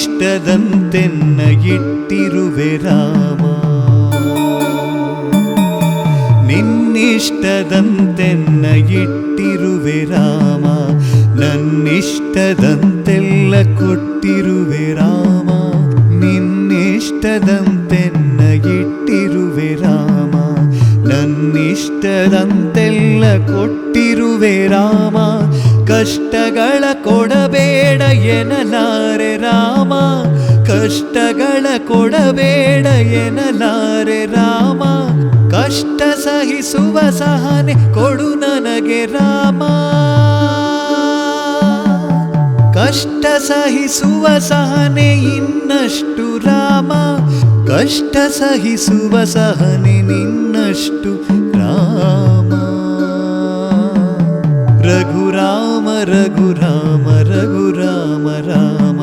ನಿನ್ನಿಷ್ಟದಂತೆನ್ನ ಇಟ್ಟಿರುವೆ ರಾಮ. ನಿನ್ನಿಷ್ಟದಂತೆನ್ನ ಇಟ್ಟಿರುವೆ ರಾಮ. ನನ್ನಿಷ್ಟದಂತೆಲ್ಲ ಕೊಟ್ಟಿರುವೆ ರಾಮ. ನಿನ್ನಿಷ್ಟದಂತೆನ್ನ ಇಟ್ಟಿರುವೆ ರಾಮ. ನನ್ನಿಷ್ಟದಂತೆಲ್ಲ ಕೊಟ್ಟಿರುವೆ ರಾಮ. ಕಷ್ಟಗಳ ಕೊಡಬೇಡ ಎನಲಾರೆ ರಾಮ. ಕಷ್ಟಗಳ ಕೊಡಬೇಡ ಎನಲಾರೆ ರಾಮ. ಕಷ್ಟ ಸಹಿಸುವ ಸಹನೆ ಕೊಡು ನನಗೆ ರಾಮ. ಕಷ್ಟ ಸಹಿಸುವ ಸಹನೆ ಇನ್ನಷ್ಟು ರಾಮ. ಕಷ್ಟ ಸಹಿಸುವ ಸಹನೆ ನಿನ್ನಷ್ಟು ರಾಮ. ರಘುರಾಮ ರಘುರಾಮ ರಘುರಾಮ ರಾಮ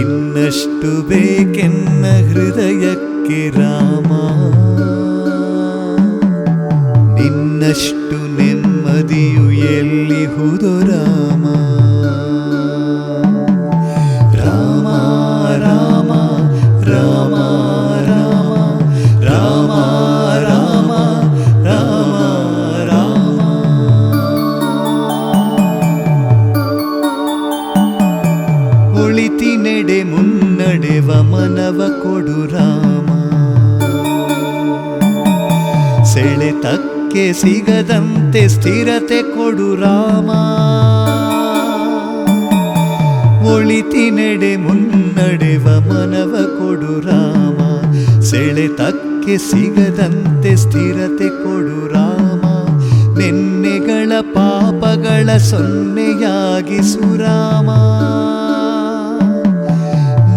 ಇನ್ನಷ್ಟು ಬೇಕೆನ್ನ ಹೃದಯಕ್ಕೆ ರಾಮ ನಿನ್ನಷ್ಟು ಸಿಗದಂತೆ ಸ್ಥಿರತೆ ಕೊಡು ರಾಮ. ಒಳಿತಿನೆಡೆ ಮುನ್ನಡೆವ ಮನವ ಕೊಡು ರಾಮ. ಸೆಳೆತಕ್ಕೆ ಸಿಗದಂತೆ ಸ್ಥಿರತೆ ಕೊಡು ರಾಮ. ನಿನ್ನೆಗಳ ಪಾಪಗಳ ಸೊನ್ನೆಯಾಗಿಸು ರಾಮ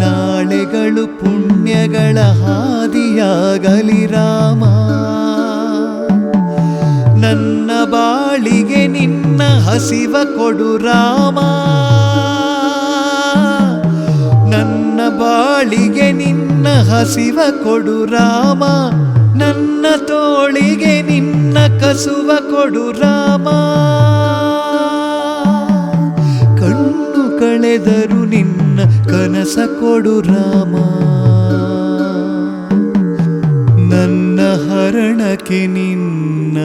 ನಾಳೆಗಳು ಪುಣ್ಯಗಳ ಹಾದಿಯಾಗಲಿ ರಾಮ. ನನ್ನ ಬಾಳಿಗೆ ನಿನ್ನ ಹಸಿವ ಕೊಡು ರಾಮ. ನನ್ನ ಬಾಳಿಗೆ ನಿನ್ನ ಹಸಿವ ಕೊಡು ರಾಮ. ನನ್ನ ತೋಳಿಗೆ ನಿನ್ನ ಕಸುವ ಕೊಡು ರಾಮ. ಕಣ್ಣು ಕಳೆದರು ನಿನ್ನ ಕನಸ ಕೊಡು ರಾಮ. ಹರಣಕ್ಕೆ ನಿನ್ನ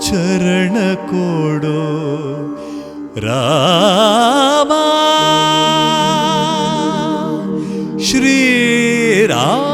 ಚರಣ ಕೊಡೋ ರಾಮ ಶ್ರೀರಾಮ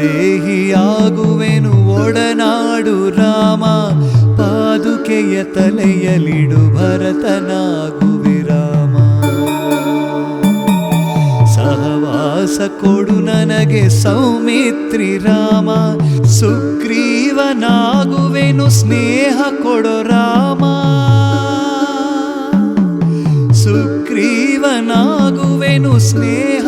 ವೈದೇಹಿಯಾಗುವೆನು ಒಡನಾಡು ರಾಮ. ಪಾದುಕೆಯ ತಲೆಯಲಿಡು ಭರತನಾಗುವೆ ರಾಮ. ಸಹವಾಸ ಕೊಡು ನನಗೆ ಸೌಮಿತ್ರಿ ರಾಮ. ಸುಗ್ರೀವನಾಗುವೆನು, ಸ್ನೇಹ ಕೊಡು ರಾಮ. ಸುಗ್ರೀವನಾಗುವೆನು, ಸ್ನೇಹ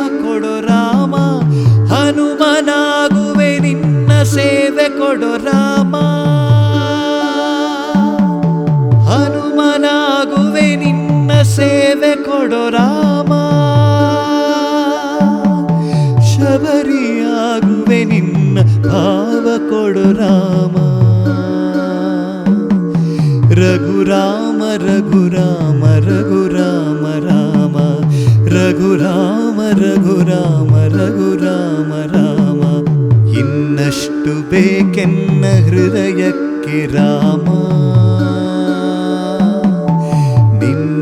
ಸೇವೆ ಕೊಡೋ ರಾಮ. ಶಬರಿಯಾಗುವೆ ನಿನ್ನ ಭಾವ ಕೊಡು ರಾಮ. ರಘುರಾಮ ರಘುರಾಮ ರಘುರಾಮ, ರಾಮ. ರಘುರಾಮ ರಘುರಾಮ ರಘುರಾಮ, ರಾಮ. ಇನ್ನಷ್ಟು ಬೇಕೆನ್ನ ಹೃದಯಕ್ಕೆ ರಾಮ.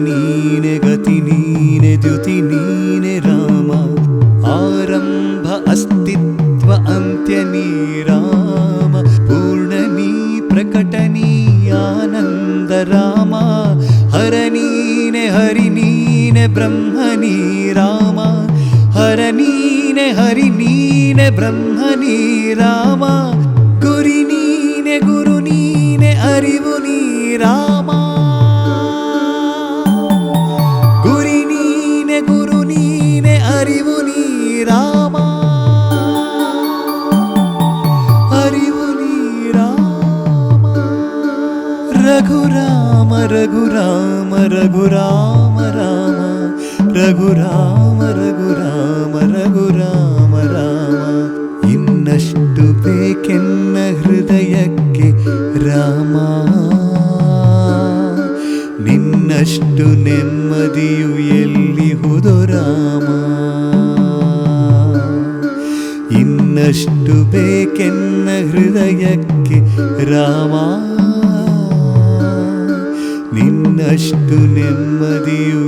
नीने गति नीने द्युति नीने राम। आरम्भ अस्तित्व अन्त्यनी राम पूर्णनी प्रकटनी आनन्द राम। हरनीने हरिनीने ब्रह्मणी राम। हरनीने हरिनीने हरिणीन ब्रह्मणी राम। गुरिनीने गुरुनीने अरिवुनी राम। ರಘುರಾಮ ರಘುರಾಮ ರಘುರಾಮ ರಾಮ ರಘುರಾಮ ರಘುರಾಮ ರಘುರಾಮ ರಾಮ ಇನ್ನಷ್ಟು ಬೇಕೆನ್ನ ಹೃದಯಕ್ಕೆ ರಾಮ ನಿನ್ನಷ್ಟು ನೆಮ್ಮದಿಯು ಎಲ್ಲಿ ಹುದು ರಾಮ ಇನ್ನಷ್ಟು ಬೇಕೆನ್ನ ಹೃದಯಕ್ಕೆ ರಾಮ నష్టు నెమ్మదియు